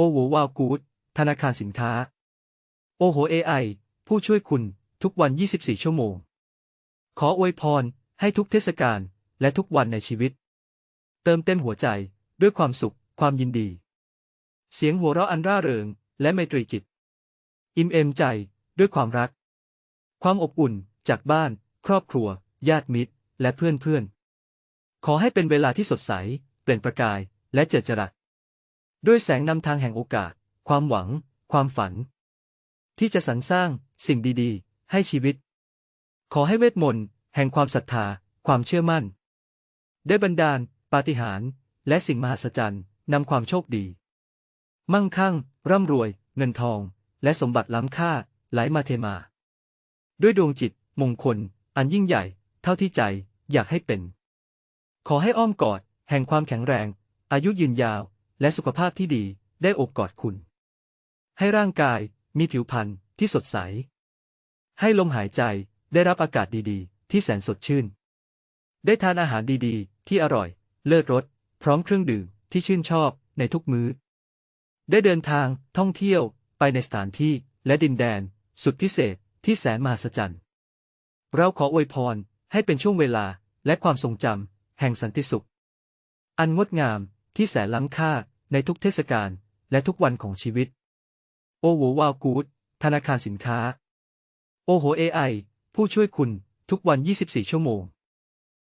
โอโหวาวกูดธนาคารสินค้า โอโห AI ผู้ช่วยคุณทุกวัน 24 ชั่วโมง ขออวยพรให้ทุกเทศกาลและทุกวันในชีวิต เติมเต็มหัวใจด้วยความสุข ความยินดี เสียงหัวเราะอันร่าเริง และไมตรีจิต อิ่มเอมใจด้วยความรัก ความอบอุ่นจากบ้าน ครอบครัว ญาติมิตร และเพื่อนเพื่อน ขอให้เป็นเวลาที่สดใส เปล่งประกาย และเจิดจรัส ด้วยแสงนำทางแห่งโอกาส ความหวัง ความฝัน ที่จะสรรสร้างสิ่งดีๆ ให้ชีวิต ขอให้เวทมนต์แห่งความศรัทธา ความเชื่อมั่น ได้บันดาล ปาฏิหาริย์และสิ่งมหัศจรรย์นำความโชคดี มั่งคั่ง ร่ำรวย เงินทอง และสมบัติล้ำค่าไหลมาเทมา ด้วยดวงจิต มงคล อันยิ่งใหญ่ เท่าที่ใจอยากให้เป็น ขอให้อ้อมกอด แห่งความแข็งแรง อายุยืนยาว และสุขภาพที่ดีได้โอบกอดคุณ ให้ร่างกายมีผิวพรรณที่สดใส ให้ลมหายใจได้รับอากาศดีๆ ที่แสนสดชื่น ได้ทานอาหารดีๆ ที่อร่อย เลิศรสพร้อมเครื่องดื่มที่ชื่นชอบในทุกมื้อ ได้เดินทางท่องเที่ยวไปในสถานที่และดินแดน สุดพิเศษที่แสนมหัศจรรย์เราขออวยพรให้เป็นช่วงเวลาและความทรงจำแห่งสันติสุข อันงดงามที่แสนล้ำค่า ในทุกเทศกาลและทุกวันของชีวิต โอโหวาวกูดธนาคารสินค้า โอโห AI ผู้ช่วยคุณทุกวัน 24 ชั่วโมง